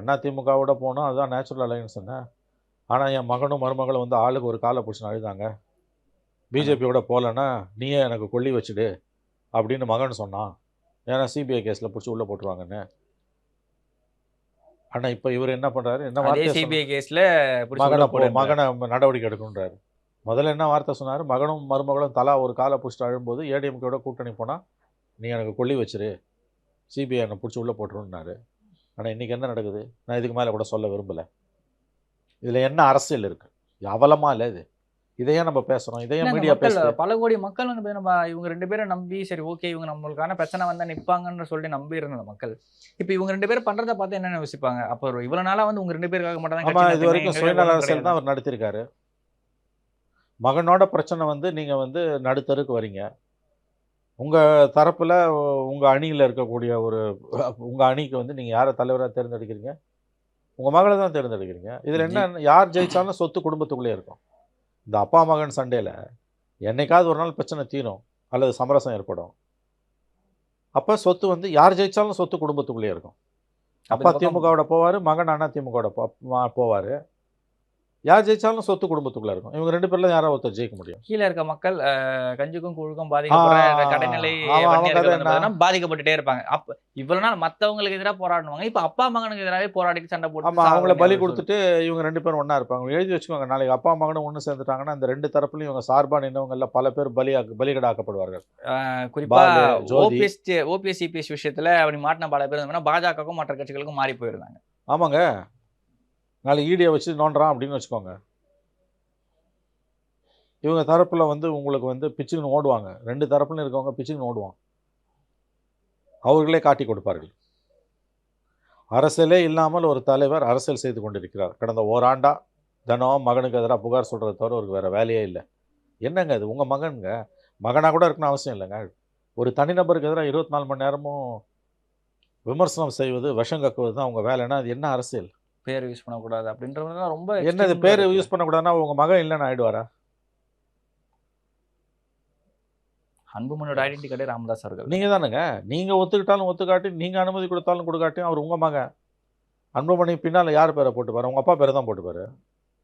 அண்ணா திமுகவோட போனோம் அதுதான் நேச்சுரல் அலையன்ஸ் என்ன? ஆனால் என் மகனும் மருமகளும் வந்து ஆளுக்கு ஒரு காலை பிடிச்சி அழுதாங்க. பிஜேபியோட போகலன்னா நீயே எனக்கு கொல்லி வச்சுடு அப்படின்னு மகன் சொன்னான். ஏன்னா சிபிஐ கேஸில் பிடிச்சி உள்ளே போட்டுருவாங்கன்னு. ஆனால் இப்போ இவர் என்ன பண்ணுறாரு என்ன வார்த்தை சிபிஐ கேஸ்ல மகனை மகனை நடவடிக்கை எடுக்கணுன்றாரு முதல்ல என்ன வார்த்தை சொன்னார்? மகனும் மருமகளும் தலா ஒரு காலை பிடிச்சிட்டு அழும்போது ஏடிஎம்கேட கூட்டணி போனால் நீ எனக்கு கொல்லி வச்சிரு சிபிஐ என்னை பிடிச்சி உள்ளே போட்டுருன்னாரு. ஆனால் இன்றைக்கி என்ன நடக்குது? நான் இதுக்கு மேலே கூட சொல்ல விரும்பலை. இதில் என்ன அரசியல் இருக்குது அவலமாக இல்லை இது. இதையே நம்ம பேசுகிறோம் இதையே மீடியா பேசுது. பல கோடி மக்கள் வந்து நம்ம இவங்க ரெண்டு பேரும் நம்பி சரி ஓகே இவங்க நம்மளுக்கான பிரச்சனை வந்தா நிப்பாங்கன்னு சொல்லிட்டு நம்பி இருந்த மக்கள். இப்போ இவங்க ரெண்டு பேரும் பண்றத பார்த்து என்ன யோசிப்பாங்க? அப்போ இவ்வளவு நாளா வந்து உங்க ரெண்டு பேருக்காக மட்டும் தான் இது வரைக்கும் சுயநல அரசியல் தான் அவர் நடத்தியிருக்காரு. மகனோட பிரச்சனை வந்து நீங்கள் வந்து நடுத்தருக்கு வரீங்க. உங்கள் தரப்பில் உங்கள் அணியில் இருக்கக்கூடிய ஒரு உங்கள் அணிக்கு வந்து நீங்கள் யாரை தலைவராக தேர்ந்தெடுக்கிறீங்க? உங்கள் மகளை தான் தேர்ந்தெடுக்கிறீங்க. இதில் என்ன யார் ஜெயிச்சாலும் சொத்து குடும்பத்துக்குள்ளே இருக்கும். இந்த அப்பா மகன் சண்டையில் என்னைக்காவது ஒரு நாள் பிரச்சனை தீரும் அல்லது சமரசம் ஏற்படும். அப்போ சொத்து வந்து யார் ஜெயிச்சாலும் சொத்து குடும்பத்துக்குள்ளே இருக்கும். அப்ப திமுகவோட போவார் மகன் அண்ணா திமுகவோட போவார். யார் ஜெயிச்சாலும் சொத்து குடும்பத்துக்குள்ளே இருக்கும். இவங்க ரெண்டு பேர்ல யாரோ ஒருத்தர் ஜெயிக்க முடியும்? கீழ இருக்க மக்கள் கஞ்சுக்கும் குழுக்கும் பாதிக்கப்படுற கடைநிலை ஆமா, பாதிக்கப்பட்டுட்டே இருப்பாங்க. அப்ப இவ்வளவு நாள் மத்தவங்களுக்கு எதிராக போராடுவாங்க இப்ப அப்பா மகனுக்கு எதிராகவே போராடி சண்டை போட்டு ஆமாம் அவங்கள பலி கொடுத்துட்டு இவங்க ரெண்டு பேரும் ஒன்றா இருப்பாங்க. எழுதி வச்சுக்கோங்க நாளைக்கு அப்பா மகனும் ஒன்று சேர்ந்துட்டாங்கன்னா இந்த ரெண்டு தரப்புலையும் இவங்க சார்பாக நின்றவங்கல்ல பல பேர் பலியாக்கு பலிகடாக்கப்படுவார்கள். குறிப்பா. ஓபிஎஸ் ஓபிஎஸ் சிபிஎஸ் விஷயத்துல அப்படி மாட்டின பல பேர் பாஜகவுக்கும் மற்ற கட்சிகளுக்கும் மாறி போயிருந்தாங்க. ஆமாங்க. நாளைக்கு ஈடியை வச்சு நோண்டுறான் அப்படின்னு வச்சுக்கோங்க. இவங்க தரப்பில் வந்து உங்களுக்கு வந்து பிச்சுக்குன்னு ஓடுவாங்க. ரெண்டு தரப்புலையும் இருக்கவங்க பிச்சுக்குன்னு ஓடுவான். அவர்களே காட்டி கொடுப்பார்கள். அரசியலே இல்லாமல் ஒரு தலைவர் அரசியல் செய்து கொண்டிருக்கிறார். கடந்த ஓராண்டா தினம் மகனுக்கு எதிராக புகார் சொல்கிறத தவிர அவருக்கு வேறு வேலையே இல்லை. என்னங்க இது? உங்கள் மகனுங்க? மகனாக கூட இருக்கணும் அவசியம் இல்லைங்க. ஒரு தனிநபருக்கு எதிராக இருபத்தி நாலு மணி நேரமும் விமர்சனம் செய்வது விஷம் கக்குவது தான் அவங்க வேலைன்னா அது என்ன அரசியல்? பேர் யூஸ் பண்ணக்கூடாது அப்படின்றதுலாம் ரொம்ப என்னது பேர். யூஸ் பண்ணக்கூடாதுன்னா உங்க மகன் இல்லைன்னு ஆயிடுவாரா? அன்புமணியோட ஐடென்டி கார்டே ராமதாஸ் அவர்கள். நீங்க தானுங்க நீங்க ஒத்துக்கிட்டாலும் ஒத்துக்காட்டி நீங்க அனுமதி கொடுத்தாலும் கொடுக்காட்டியும் அவர் உங்க மகன். அன்புமணி பின்னால யார் பேரை போட்டுப்பாரு? உங்க அப்பா பேரை தான் போட்டுப்பாரு.